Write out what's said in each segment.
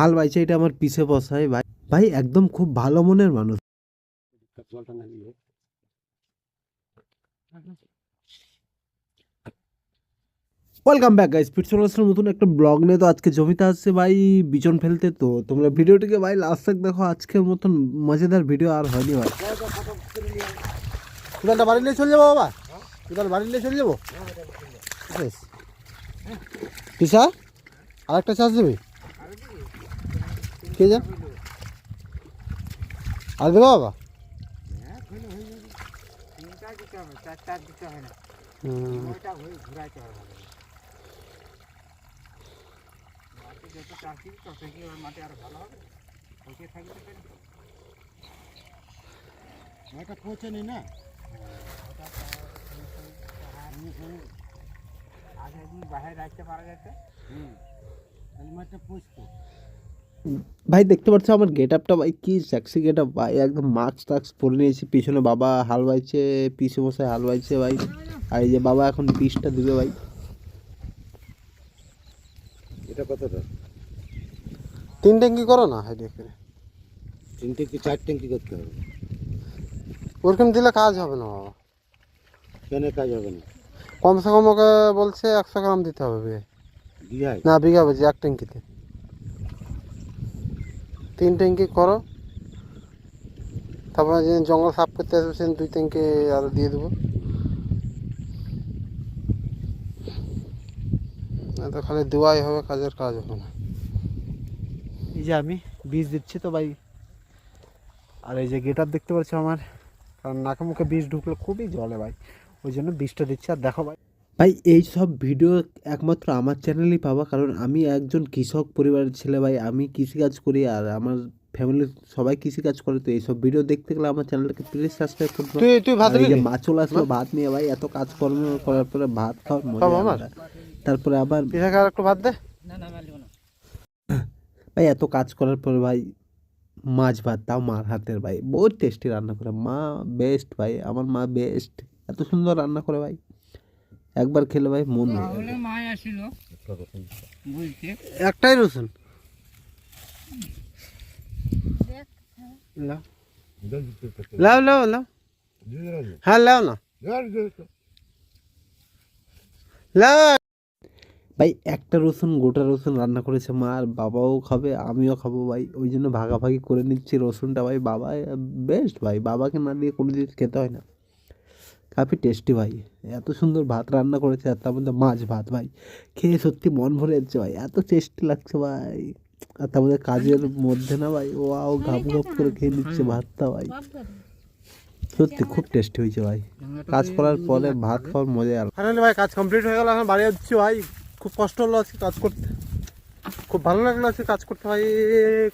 হাল বাইছে, এটা আমার পিছে বসায় ভাই। ভাই, একদম খুব ভালো মনের মানুষ। ওয়েলকাম ব্যাক গাইস ফির চলে আসলাম নতুন একটা ব্লগ নিয়ে তো আজকে জমিতে আসছে ভাই, বিজন ফেলতে তো। তোমরা ভিডিওটিকে ভাই লাস্ট তক দেখো, আজকের মতন মজাদার ভিডিও আর হয়নি ভাই। কোদালটা বাড়ি নিয়ে চলে যাব বাবা? কোদাল বাড়ি নিয়ে চলে যাব? পিসা, আরেকটা চাষ দেবে? কে যান আর দেবো বাবা হুম। মাটা পৌঁছেনি না মাটা পৌঁছতো ভাই দেখতে পাচ্ছ আমার গেট আপটা ভাই কি সেক্সি গেট আপ ভাই একদম মাস্ক টাক্স পরে নিয়েছি পিছনে বাবা হাল বাইছে পিছু মশাই হাল বাইছে ভাই আর এই যে বাবা এখন পিসটা দিবে ভাই। এটা কতটা? তিন ট্যাঙ্কি করো না হাইডে করে তিন কি চার ট্যাঙ্কি করতে হবে। ওরকম দিলে কাজ হবে না বাবা। কেন কাজ হবে না? কমসে কম ওকে বলছে একশো গ্রাম দিতে হবে। বিঘায়? না বিঘা বলছি এক ট্যাঙ্কিতে। তিন ট্যাঙ্কি করো। তারপরে যেদিন জঙ্গল সাফ করতে আসবে সেদিন দুই ট্যাঙ্কি আরও দিয়ে দেবো। তো খালি দেওয়াই হবে, কাজের কাজ হবে না। এই যে আমি বীজ দিচ্ছি তো ভাই। আর এই যে গেটার দেখতে পাচ্ছ আমার? কারণ নাকে মুখে বীজ ঢুকলে খুবই জলে ভাই। ওই জন্য বীজটা দিচ্ছি। আর দেখো ভাই। ভাই এই সব ভিডিও একমাত্র আমার চ্যানেলেই পাবা। কারণ আমি একজন কৃষক পরিবারের ছেলে ভাই আমি কৃষিকাজ করি আর আমার ফ্যামিলির সবাই কৃষিকাজ করে। তো এইসব ভিডিও দেখতে গেলে আমার চ্যানেলটাকে প্লিজ সাবস্ক্রাইব করতে তুই তুই ভাত মাছ চলে আসলো ভাত নিয়ে ভাই এত কাজকর্ম করার পরে ভাত খাওয়ার মজা আমার? তারপরে আবার একটু ভাত দে। ভাই এত কাজ করার পরে ভাই মাছ ভাত তাও মার হাতের ভাই। বহুত টেস্টি রান্না করে। মা বেস্ট ভাই আমার মা বেস্ট এত সুন্দর রান্না করে ভাই। একবার খেলে ভাই মন একটাই রসুন। লাও লাও লাও লাও। হ্যাঁ লাও না। লাও। ভাই একটা রসুন গোটা রসুন রান্না করেছে মা আর বাবাও খাবে আমিও খাব ভাই। ওই জন্য ভাগাভাগি করে নিচ্ছি রসুনটা ভাই। বাবা বেস্ট ভাই। বাবাকে না দিয়ে কোনো জিনিস খেতে হয় না। কাফি টেস্টি ভাই। এত সুন্দর ভাত রান্না করেছে আর তার মধ্যে মাছ ভাত ভাই। খেয়ে সত্যি মন ভরে যাচ্ছে ভাই। এত টেস্টি লাগছে ভাই। আর তার মধ্যে কাজের মধ্যে না ভাই ও আও ঘাপ ঘাপ করে খেয়ে নিচ্ছে ভাতটা ভাই। সত্যি খুব টেস্টি হয়েছে ভাই। কাজ করার পরে ভাত খাওয়ার মজা আর ফাইনালি ভাই, কাজ কমপ্লিট হয়ে গেল, এখন বাড়ি যাচ্ছি ভাই। খুব কষ্ট হলো আজকে কাজ করতে। খুব ভালো লাগল আজকে কাজ করতে ভাই।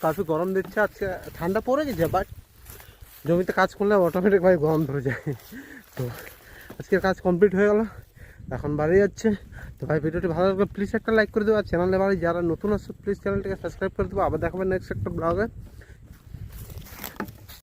কাফি গরম দিচ্ছে আজকে। ঠান্ডা পড়ে গেছে বাট জমিতে কাজ করলে অটোমেটিক ভাই গরম ধরে যায়। তো আজকের কাজ কমপ্লিট হয়ে গেল। এখন বাড়ি যাচ্ছে। তো ভাই, ভিডিওটি ভালো লাগলে প্লিজ একটা লাইক করে দেবো আর চ্যানেলে বাড়ি যারা নতুন আসছে প্লিজ চ্যানেলটাকে সাবস্ক্রাইব করে দেবো আবার দেখাবেন নেক্সট একটা ব্লগে